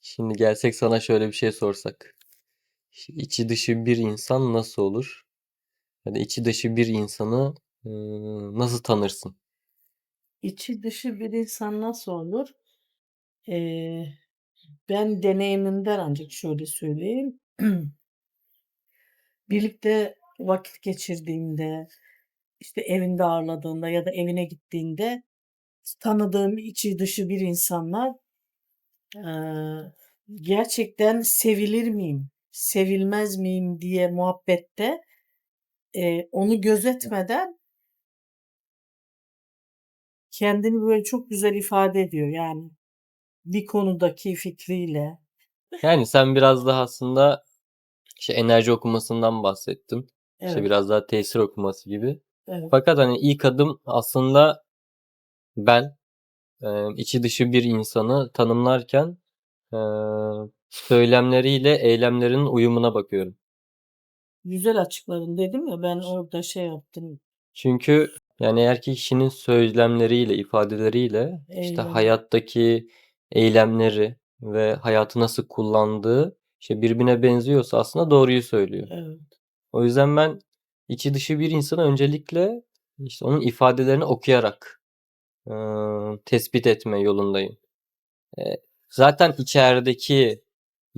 Şimdi gelsek sana şöyle bir şey sorsak. İçi dışı bir insan nasıl olur? Ya içi dışı bir insanı ıı, nasıl tanırsın? İçi dışı bir insan nasıl olur? Eee, ben deneyimimden ancak şöyle söyleyeyim. Birlikte vakit geçirdiğinde, işte evinde ağırladığında ya da evine gittiğinde tanıdığım içi dışı bir insanlar eee, gerçekten sevilir miyim, sevilmez miyim diye muhabbette eee, onu gözetmeden kendini böyle çok güzel ifade ediyor yani bir konudaki fikriyle. Yani sen biraz daha aslında işte enerji okumasından bahsettin. İşte Evet, biraz daha tesir okuması gibi. Evet. Fakat hani ilk adım aslında ben e, içi dışı bir insanı tanımlarken e, söylemleriyle eylemlerinin uyumuna bakıyorum. Güzel açıkladın dedim ya ben orada şey yaptım. Çünkü yani eğer ki kişinin söylemleriyle, ifadeleriyle işte Eylem. hayattaki eylemleri ve hayatı nasıl kullandığı işte birbirine benziyorsa aslında doğruyu söylüyor. Evet. O yüzden ben içi dışı bir insanı öncelikle işte onun ifadelerini okuyarak e, tespit etme yolundayım. E, zaten içerideki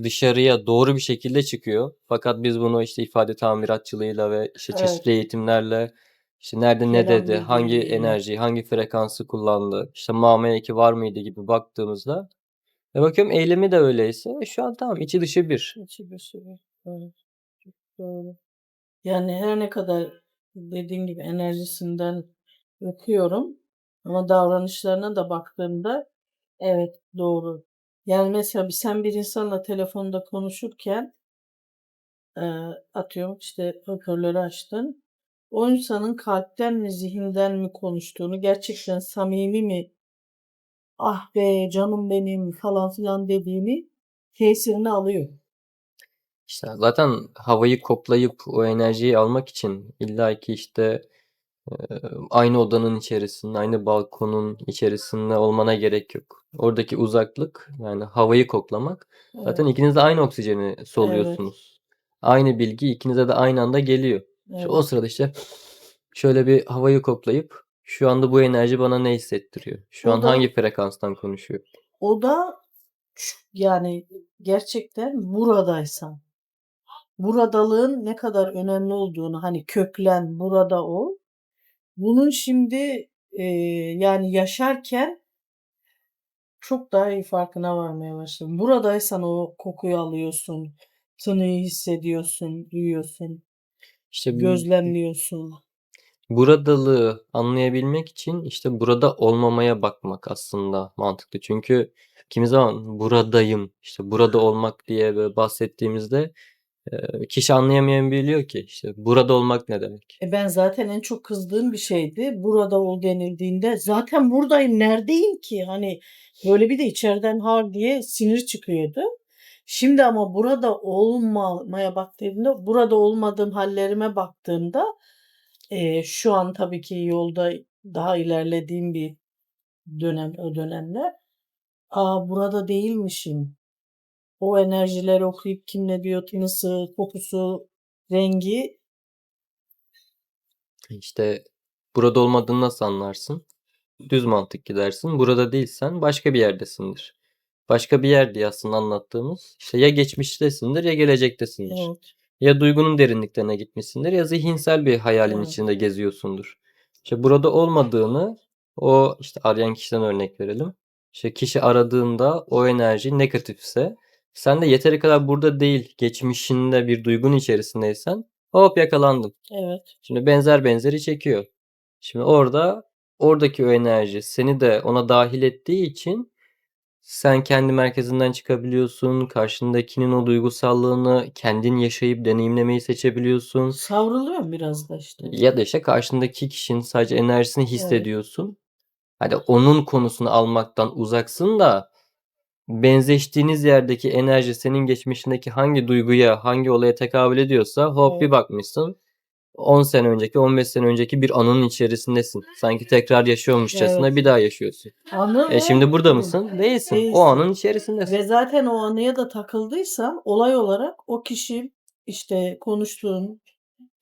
dışarıya doğru bir şekilde çıkıyor. Fakat biz bunu işte ifade tamiratçılığıyla ve işte Evet. çeşitli eğitimlerle işte nerede ne Kelam dedi, hangi enerjiyi, hangi frekansı kullandı, işte muamele eki var mıydı gibi baktığımızda ve bakıyorum eylemi de öyleyse şu an tamam içi dışı bir. İçi dışı bir. Evet. Doğru. Yani her ne kadar dediğim gibi enerjisinden okuyorum ama davranışlarına da baktığımda evet doğru. Yani mesela sen bir insanla telefonda konuşurken atıyorum işte hoparlörü açtın. O insanın kalpten mi zihinden mi konuştuğunu gerçekten samimi mi ah be canım benim falan filan dediğini tesirini alıyor. İşte zaten havayı koklayıp o enerjiyi almak için illaki işte aynı odanın içerisinde, aynı balkonun içerisinde olmana gerek yok. Oradaki uzaklık yani havayı koklamak zaten Evet, ikiniz de aynı oksijeni evet, soluyorsunuz. Aynı bilgi ikinize de aynı anda geliyor. İşte o evet, sırada işte şöyle bir havayı koklayıp şu anda bu enerji bana ne hissettiriyor? Şu O an da hangi frekanstan konuşuyor? o da ç- yani gerçekten buradaysan, buradalığın ne kadar önemli olduğunu hani köklen burada ol. Bunun şimdi eee, yani yaşarken çok daha iyi farkına varmaya başladım. Buradaysan o kokuyu alıyorsun, tınıyı hissediyorsun, duyuyorsun, İşte gözlemliyorsun. Buradalığı anlayabilmek için işte burada olmamaya bakmak aslında mantıklı. Çünkü kimi zaman buradayım, işte burada olmak diye böyle bahsettiğimizde e, kişi anlayamayabiliyor ki işte burada olmak ne demek. E ben zaten en çok kızdığım bir şeydi. Burada ol denildiğinde zaten buradayım neredeyim ki? Hani böyle bir de içeriden har diye sinir çıkıyordu. Şimdi ama burada olmamaya baktığımda, burada olmadığım hallerime baktığımda e, şu an tabii ki yolda daha ilerlediğim bir dönem o dönemler. Aa burada değilmişim. O enerjileri okuyup kim ne diyor, tınısı, kokusu, rengi İşte burada olmadığını nasıl anlarsın? Düz mantık gidersin. Burada değilsen başka bir yerdesindir. Başka bir yer diye aslında anlattığımız işte ya geçmiştesindir ya gelecektesindir. evet, Ya duygunun derinliklerine gitmişsindir ya zihinsel bir hayalin evet, içinde geziyorsundur. İşte burada olmadığını o işte arayan kişiden örnek verelim. İşte kişi aradığında o enerji negatifse sen de yeteri kadar burada değil geçmişinde bir duygun içerisindeysen hop yakalandın. evet. Şimdi benzer benzeri çekiyor. Şimdi orada oradaki o enerji seni de ona dahil ettiği için sen kendi merkezinden çıkabiliyorsun. Karşındakinin o duygusallığını kendin yaşayıp deneyimlemeyi seçebiliyorsun. Savruluyorum biraz da işte. Ya da işte karşındaki kişinin sadece enerjisini Evet, hissediyorsun. Hadi onun konusunu almaktan uzaksın da benzeştiğiniz yerdeki enerji senin geçmişindeki hangi duyguya, hangi olaya tekabül ediyorsa hop bir bakmışsın 10 sene önceki, 15 sene önceki bir anının içerisindesin. Sanki tekrar yaşıyormuşçasına Evet. bir daha yaşıyorsun. Anı E ve şimdi burada mısın? Değilsin. Değilsin. O anın içerisindesin. Ve zaten o anıya da takıldıysam olay olarak o kişi işte konuştuğun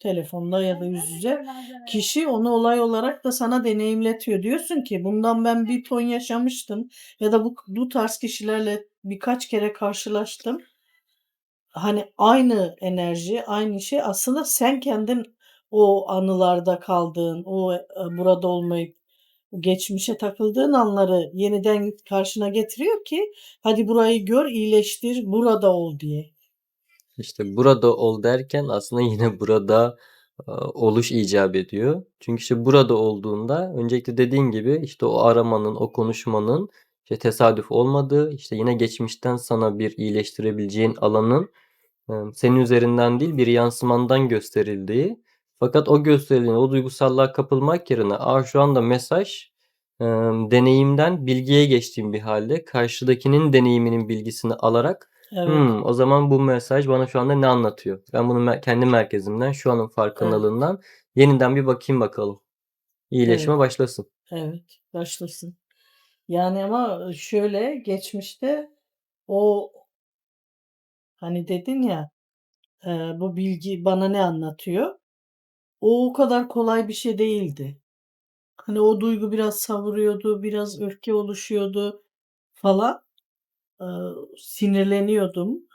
telefonda ya da yüz yüze kişi onu olay olarak da sana deneyimletiyor. Diyorsun ki bundan ben bir ton yaşamıştım ya da bu, bu tarz kişilerle birkaç kere karşılaştım. Hani aynı enerji, aynı şey aslında sen kendin o anılarda kaldığın, o e, burada olmayıp geçmişe takıldığın anları yeniden karşına getiriyor ki hadi burayı gör, iyileştir, burada ol diye. İşte burada ol derken aslında yine burada oluş icap ediyor. Çünkü işte burada olduğunda öncelikle dediğin gibi işte o aramanın, o konuşmanın işte tesadüf olmadığı, işte yine geçmişten sana bir iyileştirebileceğin alanın senin üzerinden değil bir yansımandan gösterildiği. Fakat o gösterilen o duygusallığa kapılmak yerine Aa, şu anda mesaj deneyimden bilgiye geçtiğim bir halde karşıdakinin deneyiminin bilgisini alarak Evet. Hmm, o zaman bu mesaj bana şu anda ne anlatıyor? Ben bunu mer- kendi merkezimden, şu anın farkındalığından yeniden bir bakayım bakalım. İyileşme Evet. başlasın. Evet, başlasın. Yani ama şöyle geçmişte o hani dedin ya e, bu bilgi bana ne anlatıyor? O o kadar kolay bir şey değildi. Hani o duygu biraz savuruyordu, biraz öfke oluşuyordu falan. E, sinirleniyordum.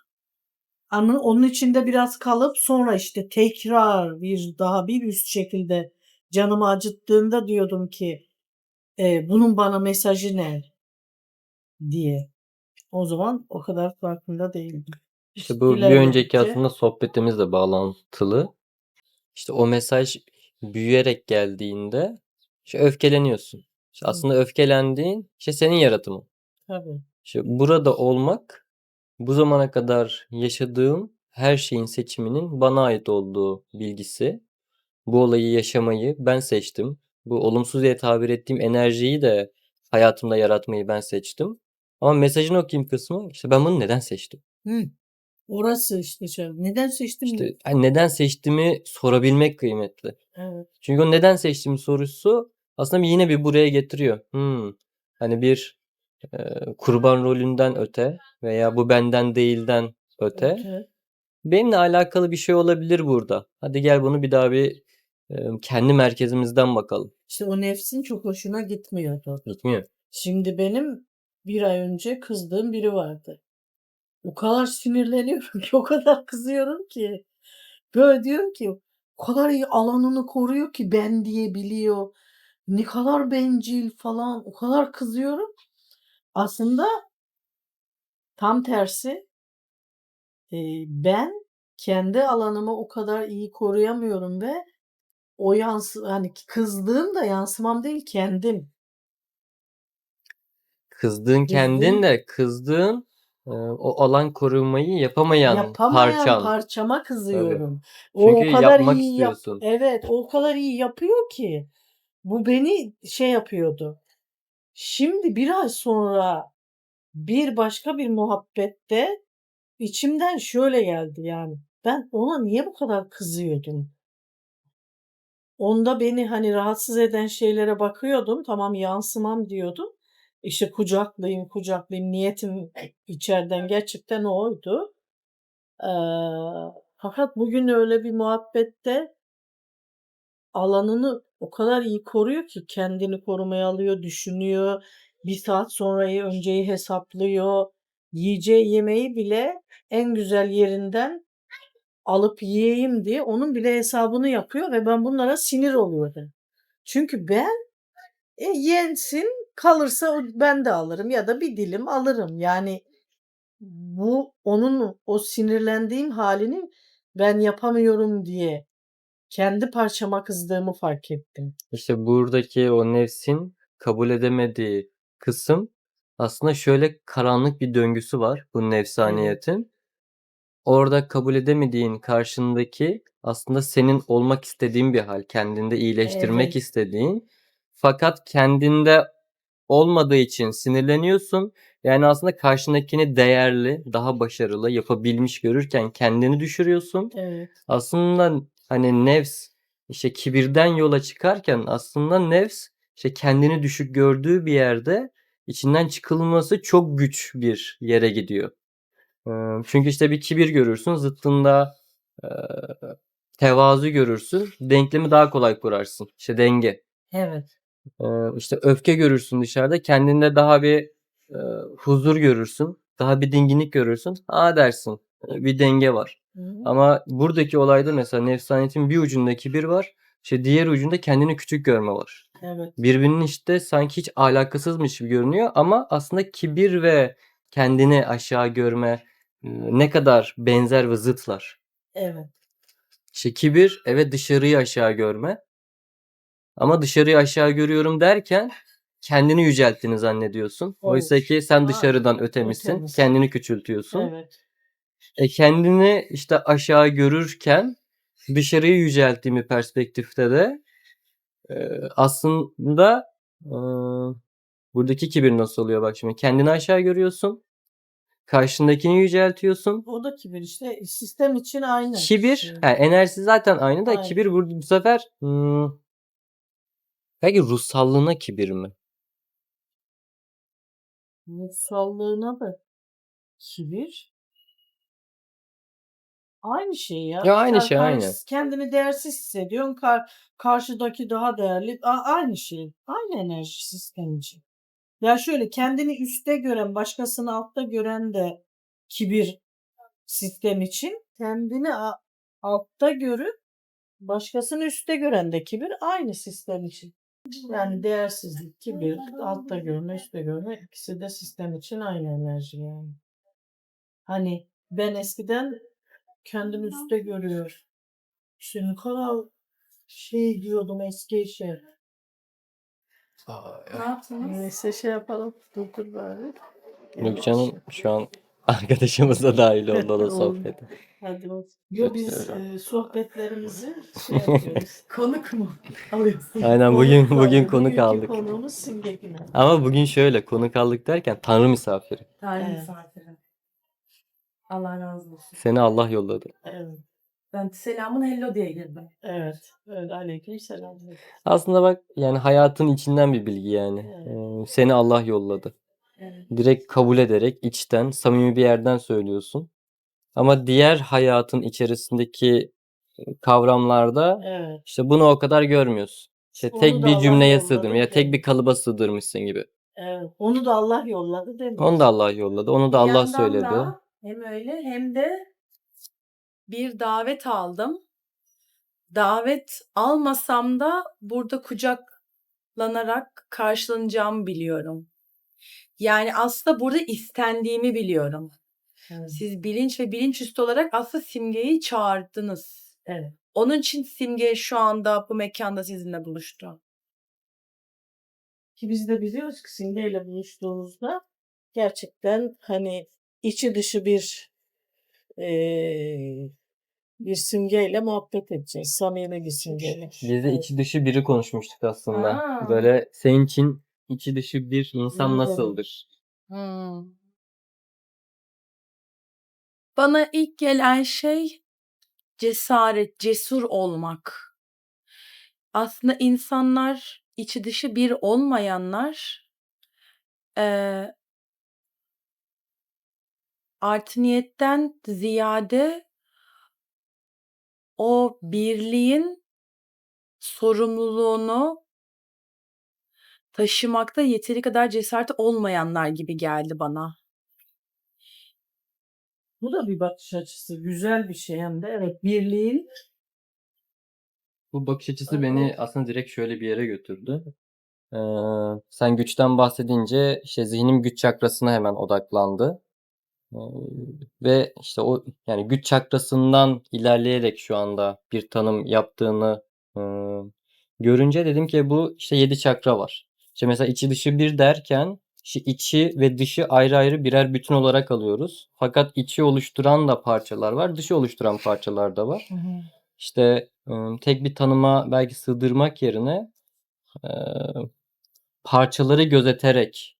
Ama onun içinde biraz kalıp sonra işte tekrar bir daha bir üst şekilde canımı acıttığında diyordum ki e, bunun bana mesajı ne diye. O zaman o kadar farkında değildim. İşte bu bir önceki aslında sohbetimizle bağlantılı. İşte o mesaj büyüyerek geldiğinde işte öfkeleniyorsun. İşte aslında öfkelendiğin işte senin yaratımın. Tabii. İşte burada olmak bu zamana kadar yaşadığım her şeyin seçiminin bana ait olduğu bilgisi. Bu olayı yaşamayı ben seçtim. Bu olumsuz diye tabir ettiğim enerjiyi de hayatımda yaratmayı ben seçtim. Ama mesajını okuyayım kısmı işte ben bunu neden seçtim? Hı. Orası işte şey. Neden seçtim? İşte hani neden seçtiğimi sorabilmek kıymetli. Evet. Çünkü o neden seçtiğim sorusu aslında yine bir buraya getiriyor. Hmm, hani bir kurban rolünden öte veya bu benden değilden öte Okey. benimle alakalı bir şey olabilir burada. Hadi gel bunu bir daha bir kendi merkezimizden bakalım. İşte o nefsin çok hoşuna gitmiyordu. Gitmiyor. Şimdi benim bir ay önce kızdığım biri vardı. O kadar sinirleniyorum ki, o kadar kızıyorum ki. Böyle diyorum ki o kadar iyi alanını koruyor ki ben diye biliyor. Ne kadar bencil falan. O kadar kızıyorum. Aslında tam tersi e, ben kendi alanımı o kadar iyi koruyamıyorum ve o yansı hani kızdığım da yansımam değil kendim. Kızdığın kendin Kızdığım de kızdığın o alan korumayı yapamayan yapamayan parçan. parçama Tabii. kızıyorum. O o Çünkü kadar yapmak iyi yap istiyorsun. evet o kadar iyi yapıyor ki bu beni şey yapıyordu. Şimdi bir ay sonra bir başka bir muhabbette içimden şöyle geldi yani. Ben ona niye bu kadar kızıyordum? Onda beni hani rahatsız eden şeylere bakıyordum. Tamam yansımam diyordum. İşte kucaklayayım kucaklayayım niyetim içeriden gerçekten oydu. Eee, fakat bugün öyle bir muhabbette alanını o kadar iyi koruyor ki kendini korumaya alıyor, düşünüyor. Bir saat sonrayı önceyi hesaplıyor. Yiyeceği yemeği bile en güzel yerinden alıp yiyeyim diye onun bile hesabını yapıyor ve ben bunlara sinir oluyorum. Çünkü ben e, yensin kalırsa ben de alırım ya da bir dilim alırım. Yani bu onun o sinirlendiğim halini ben yapamıyorum diye kendi parçama kızdığımı fark ettim. İşte buradaki o nefsin kabul edemediği kısım aslında şöyle karanlık bir döngüsü var bu nefsaniyetin. Orada kabul edemediğin karşındaki aslında senin olmak istediğin bir hal, kendinde iyileştirmek Evet. istediğin. Fakat kendinde olmadığı için sinirleniyorsun. Yani aslında karşındakini değerli, daha başarılı, yapabilmiş görürken kendini düşürüyorsun. Evet. Aslında hani nefs işte kibirden yola çıkarken aslında nefs işte kendini düşük gördüğü bir yerde içinden çıkılması çok güç bir yere gidiyor. Çünkü işte bir kibir görürsün, zıttında tevazu görürsün, denklemi daha kolay kurarsın. İşte denge. Evet. İşte öfke görürsün dışarıda, kendinde daha bir huzur görürsün, daha bir dinginlik görürsün. Aa dersin, bir denge var. Hı hı. Ama buradaki olayda mesela nefsaniyetin bir ucunda kibir var, işte diğer ucunda kendini küçük görme var. Evet. Birbirinin işte sanki hiç alakasızmış gibi görünüyor ama aslında kibir ve kendini aşağı görme e, ne kadar benzer ve zıtlar. Evet. İşte kibir evet dışarıyı aşağı görme. Ama dışarıyı aşağı görüyorum derken kendini yücelttiğini zannediyorsun. Oysa ki sen dışarıdan ötemisin. ötemisin. Kendini küçültüyorsun. Evet. E kendini işte aşağı görürken dışarıyı yücelttiğimi perspektifte de e, aslında e, buradaki kibir nasıl oluyor bak şimdi. Kendini aşağı görüyorsun. Karşındakini yüceltiyorsun. O da kibir işte. Sistem için aynı. Kibir, şey. ha, enerjisi zaten aynı da Aynı. kibir burada bu sefer hmm, belki ruhsallığına kibir mi? Mutsallığına da kibir. Aynı şey ya. Ya aynı Sen şey, aynı. Kendini değersiz hissediyorsun. Kar, karşıdaki daha değerli. A- aynı şey. Aynı enerji sistem için. Ya şöyle kendini üstte gören, başkasını altta gören de kibir sistem için. Kendini a- altta görüp başkasını üstte gören de kibir aynı sistem için. Yani değersizlik, kibir, altta görme, üstte görme ikisi de sistem için aynı enerji yani. Hani ben eskiden kendimi üstte görüyor. İşte ne kadar şey diyordum eski işe. Ne yaptınız? Neyse şey yapalım. Dur dur bari. Canım şu an arkadaşımız da dahil oldu o da Oldu. sohbete. Hadi olsun. Yo biz e, sohbetlerimizi şey yapıyoruz. Konuk mu alıyorsun? Aynen bugün Konuk bugün aldık. konuk Bugünkü aldık. Konuğumuz Simge Güner. Ama bugün şöyle konuk aldık derken Tanrı misafiri. Tarih Evet. misafiri. Allah razı olsun. Seni Allah yolladı. Evet. Ben selamun hello diye girdim. Evet. Öyle aleyküm selam. Aslında bak yani hayatın içinden bir bilgi yani. Evet. Ee, seni Allah yolladı. Evet. Direkt kabul ederek içten samimi bir yerden söylüyorsun. Ama diğer hayatın içerisindeki kavramlarda Evet. işte bunu o kadar görmüyorsun. İşte Onu tek da bir Allah cümleye yolladı sığdırmış ya ki. tek bir kalıba sığdırmışsın gibi. Evet. Onu da Allah yolladı değil mi? Onu da Allah yolladı. Onu da Bir Allah yandan söyledi. da hem öyle hem de bir davet aldım. Davet almasam da burada kucaklanarak karşılanacağımı biliyorum. Yani aslında burada istendiğimi biliyorum. Evet. Siz bilinç ve bilinçüstü olarak aslında simgeyi çağırdınız. Evet. Onun için simge şu anda bu mekanda sizinle buluştu. Ki biz de biliyoruz ki Simge ile buluştuğumuzda gerçekten hani içi dışı bir eee bir simgeyle muhabbet edeceğiz. Samimi bir simgeyle. Biz de içi dışı biri konuşmuştuk aslında. Aa. Böyle senin için içi dışı bir insan nasıldır? Hmm. Bana ilk gelen şey cesaret, cesur olmak. Aslında insanlar içi dışı bir olmayanlar eee artı niyetten ziyade o birliğin sorumluluğunu taşımakta yeteri kadar cesareti olmayanlar gibi geldi bana. Bu da bir bakış açısı. Güzel bir şey hem de. Evet. Birliğin Bu bakış açısı Evet. beni aslında direkt şöyle bir yere götürdü. Ee, sen güçten bahsedince işte zihnim güç çakrasına hemen odaklandı. Ve işte o yani güç çakrasından ilerleyerek şu anda bir tanım yaptığını e, görünce dedim ki bu işte yedi çakra var. İşte mesela içi dışı bir derken işte içi ve dışı ayrı ayrı birer bütün olarak alıyoruz. Fakat içi oluşturan da parçalar var, dışı oluşturan parçalar da var. İşte e, tek bir tanıma belki sığdırmak yerine e, parçaları gözeterek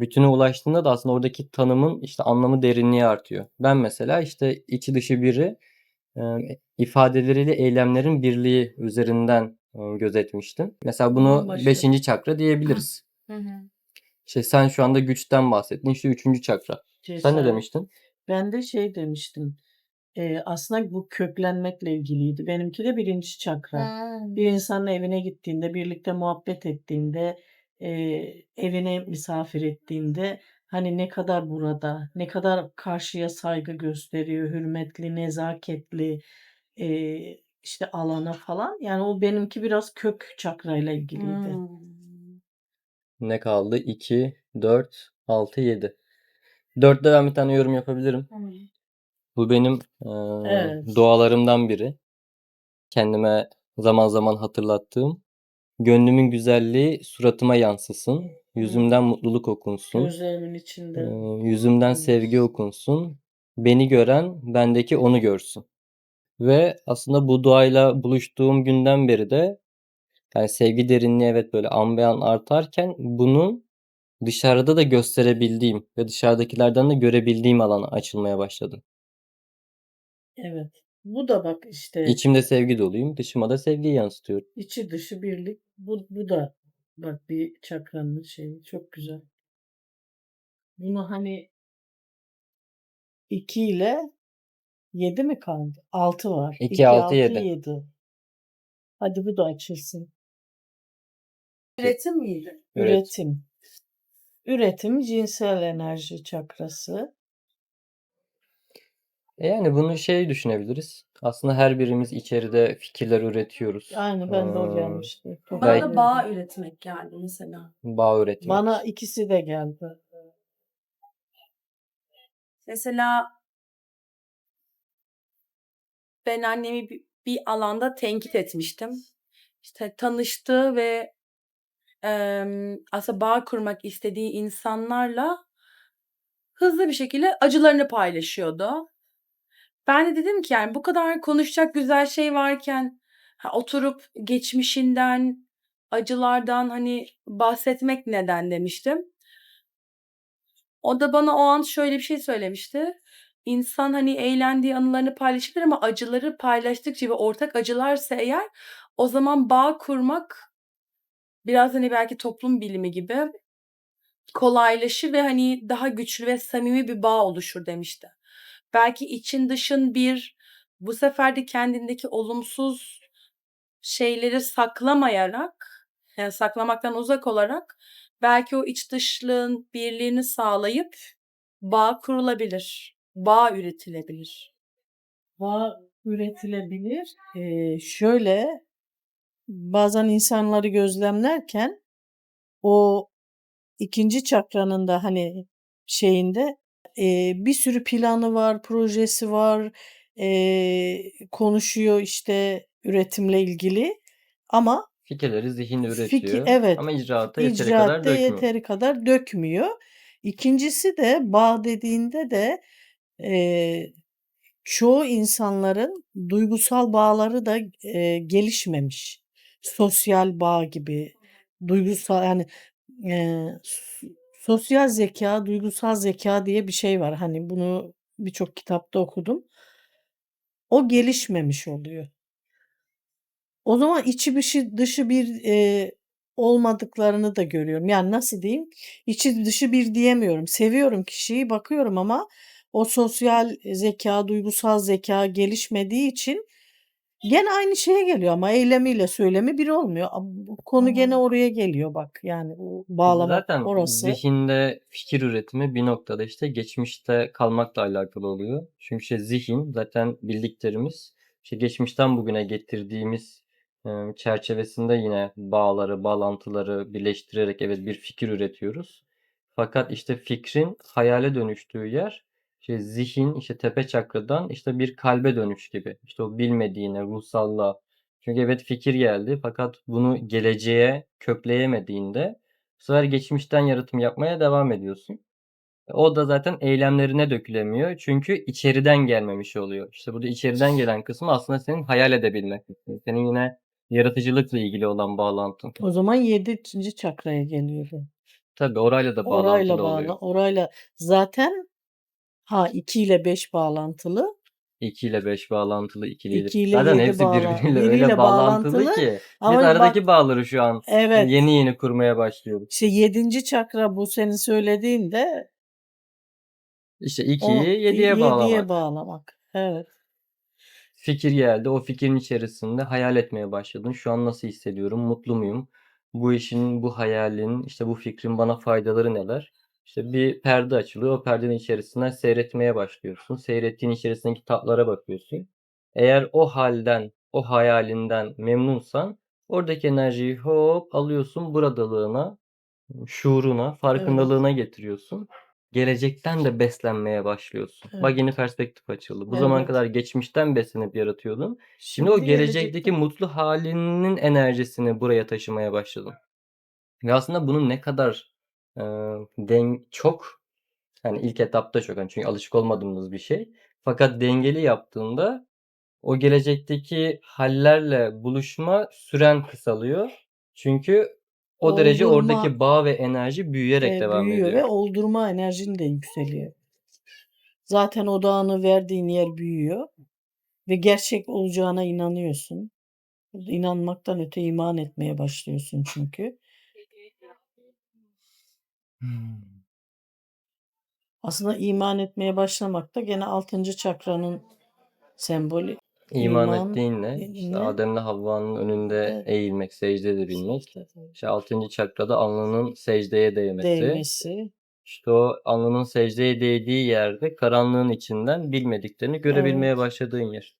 bütüne ulaştığında da aslında oradaki tanımın işte anlamı derinliği artıyor. Ben mesela işte içi dışı biri e, ifadeleriyle eylemlerin birliği üzerinden e, gözetmiştim. Mesela bunu Bambaşka. 5. çakra diyebiliriz. Hı hı. İşte sen şu anda güçten bahsettin. İşte 3. çakra. Sen ne Cesaret. demiştin? Ben de şey demiştim. eee, aslında bu köklenmekle ilgiliydi. Benimki de birinci çakra. Bir insanın evine gittiğinde, birlikte muhabbet ettiğinde, eee, evine misafir ettiğinde hani ne kadar burada, ne kadar karşıya saygı gösteriyor, hürmetli, nezaketli, eee, işte alana falan. Yani o benimki biraz kök çakrayla ilgiliydi. Hmm. Ne kaldı? 2, 4, 6, 7. 4'te ben bir tane yorum yapabilirim. Bu benim e, Evet. dualarımdan biri. Kendime zaman zaman hatırlattığım. Gönlümün güzelliği suratıma yansısın. Yüzümden mutluluk okunsun. Gözlerimin içinde. yüzümden sevgi okunsun. Beni gören bendeki onu görsün. Ve aslında bu duayla buluştuğum günden beri de yani sevgi derinliği evet böyle an be an artarken bunun dışarıda da gösterebildiğim ve dışarıdakilerden de görebildiğim alana açılmaya başladı. Evet. Bu da bak işte İçimde sevgi doluyum, dışıma da sevgiyi yansıtıyorum. içi dışı birlik. Bu, bu da bak bir çakranın şeyi. Çok güzel. Bunu hani 2 ile 7 mi kaldı? 6 var. 2, 2, 6, 6, 7. 7. Hadi bu da açılsın. Üretim miydi? Evet. Üretim. Üretim cinsel enerji çakrası. E yani bunu şey düşünebiliriz. Aslında her birimiz içeride fikirler üretiyoruz. Aynı ben de o Ee, gelmişti. Çok Bana Belki- da bağ üretmek geldi mesela. Bağ üretmek. Bana ikisi de geldi. Mesela ben annemi bir, bir alanda tenkit etmiştim. İşte tanıştığı ve em, aslında bağ kurmak istediği insanlarla hızlı bir şekilde acılarını paylaşıyordu. Ben de dedim ki yani bu kadar konuşacak güzel şey varken ha, oturup geçmişinden, acılardan hani bahsetmek neden demiştim. O da bana o an şöyle bir şey söylemişti. İnsan hani eğlendiği anılarını paylaşabilir ama acıları paylaştıkça ve ortak acılarsa eğer o zaman bağ kurmak biraz hani belki toplum bilimi gibi kolaylaşır ve hani daha güçlü ve samimi bir bağ oluşur demişti. Belki için dışın bir bu sefer de kendindeki olumsuz şeyleri saklamayarak yani saklamaktan uzak olarak belki o iç dışlığın birliğini sağlayıp bağ kurulabilir. Bağ üretilebilir. Bağ üretilebilir. Ee, şöyle bazen insanları gözlemlerken o ikinci çakranın da hani şeyinde e, bir sürü planı var, projesi var, e, konuşuyor işte üretimle ilgili ama Fikirleri zihin üretiyor. Fikir- evet. Ama icraata yeteri kadar icraatta dökmüyor. yeteri kadar dökmüyor. İkincisi de bağ dediğinde de e, çoğu insanların duygusal bağları da e, gelişmemiş. Sosyal bağ gibi duygusal yani e, s- sosyal zeka, duygusal zeka diye bir şey var. Hani bunu birçok kitapta okudum. O gelişmemiş oluyor. O zaman içi dışı, dışı bir e, olmadıklarını da görüyorum. Yani nasıl diyeyim? İçi dışı bir diyemiyorum. Seviyorum kişiyi, bakıyorum ama o sosyal zeka, duygusal zeka gelişmediği için gene aynı şeye geliyor ama eylemiyle söylemi bir olmuyor. A- Bu konu gene Hı. oraya geliyor bak. Yani o bağlamak Zaten orası. zihinde fikir üretimi bir noktada işte geçmişte kalmakla alakalı oluyor. Çünkü işte zihin zaten bildiklerimiz işte geçmişten bugüne getirdiğimiz çerçevesinde yine bağları, bağlantıları birleştirerek evet bir fikir üretiyoruz. Fakat işte fikrin hayale dönüştüğü yer işte zihin işte tepe çakradan işte bir kalbe dönüş gibi. İşte o bilmediğine, ruhsallığa. Çünkü evet fikir geldi fakat bunu geleceğe kökleyemediğinde bu sefer geçmişten yaratım yapmaya devam ediyorsun. O da zaten eylemlerine dökülemiyor. Çünkü içeriden gelmemiş oluyor. İşte burada içeriden gelen kısmı aslında senin hayal edebilmek. Senin yine yaratıcılıkla ilgili olan bağlantın. O zaman yedinci çakraya geliyor. bu. Tabii orayla da Orayla bağlantılı oluyor. bağlı. Orayla zaten ha 2 ile 5 bağlantılı. 2 ile 5 bağlantılı ikilidir. 2 ile Zaten 7 hepsi bağlan birbiriyle biriyle öyle bağlantılı bağlantılı ki. Biz ama bak aradaki bağları şu an evet yeni yeni kurmaya başlıyoruz. işte 7. çakra bu senin söylediğinde İşte o 2'yi 7'ye 7'ye bağlamak. bağlamak. Evet. Fikir geldi. O fikrin içerisinde hayal etmeye başladın. Şu an nasıl hissediyorum? Mutlu muyum? Bu işin, bu hayalin, işte bu fikrin bana faydaları neler? İşte bir perde açılıyor. O perdenin içerisinden seyretmeye başlıyorsun. Seyrettiğin içerisindeki tatlara bakıyorsun. Eğer o halden, o hayalinden memnunsan oradaki enerjiyi hop alıyorsun buradalığına, şuuruna, Evet. farkındalığına getiriyorsun. Gelecekten de beslenmeye başlıyorsun. Bak Evet. yeni perspektif açıldı. Bu Evet. kadar geçmişten beslenip yaratıyordun. Şimdi o Şimdi gelecekteki gelecekten. mutlu halinin enerjisini buraya taşımaya başladın. Ve aslında bunun ne kadar e, den çok hani ilk etapta çok hani çünkü alışık olmadığımız bir şey. Fakat dengeli yaptığında o gelecekteki hallerle buluşma süren kısalıyor. Çünkü o derece Oldurma oradaki bağ ve enerji büyüyerek e, devam büyüyor ediyor. ve oldurma enerjin de yükseliyor. Zaten odağını verdiğin yer büyüyor ve gerçek olacağına inanıyorsun. İnanmaktan öte iman etmeye başlıyorsun çünkü. Hmm. Aslında iman etmeye başlamak da gene 6. çakranın sembolü. İman İman ettiğinle işte ne? Adem'le Havva'nın önünde Evet. eğilmek, secde edebilmek. İşte İşte 6. çakrada alnının secdeye değmesi. değmesi. İşte o alnının secdeye değdiği yerde karanlığın içinden bilmediklerini görebilmeye Evet. başladığın yer.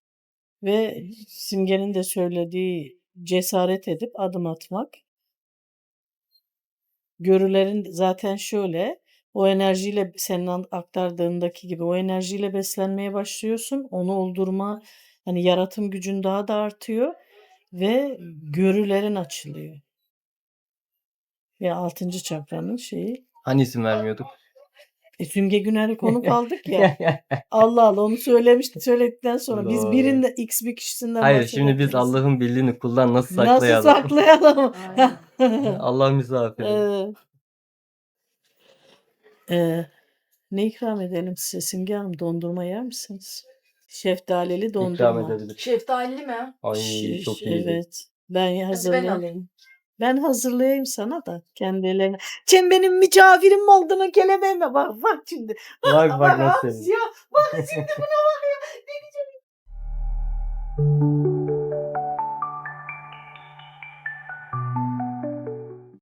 Ve Simge'nin de söylediği cesaret edip adım atmak. Görülerin zaten şöyle o enerjiyle senin an- aktardığındaki gibi o enerjiyle beslenmeye başlıyorsun. Onu oldurma hani yaratım gücün daha da artıyor ve görülerin açılıyor. Ve 6. çakranın şeyi. Hani isim vermiyorduk? E, Simge Güner'e konuk aldık ya. Allah Allah onu söylemişti. Söyledikten sonra biz Doğru. birinde X bir kişisinden Hayır şimdi biz. Allah'ın birliğini kuldan nasıl Nasıl saklayalım? saklayalım? Aynen. Allah misafiri. Ee, ne ikram edelim size Simge Hanım? Dondurma yer misiniz? Şeftalili İkram dondurma. edebilir. Şeftalili mi? Ay Şi- çok iyiydi. Evet. Ben Hadi ben hazırlayayım. alayım. Ben hazırlayayım sana da kendi ellerine. Sen benim misafirim olduğunu kelebeğime bak bak şimdi. Bak bak Bak nasıl. Asya. Bak şimdi buna bak ya. Ne güzel.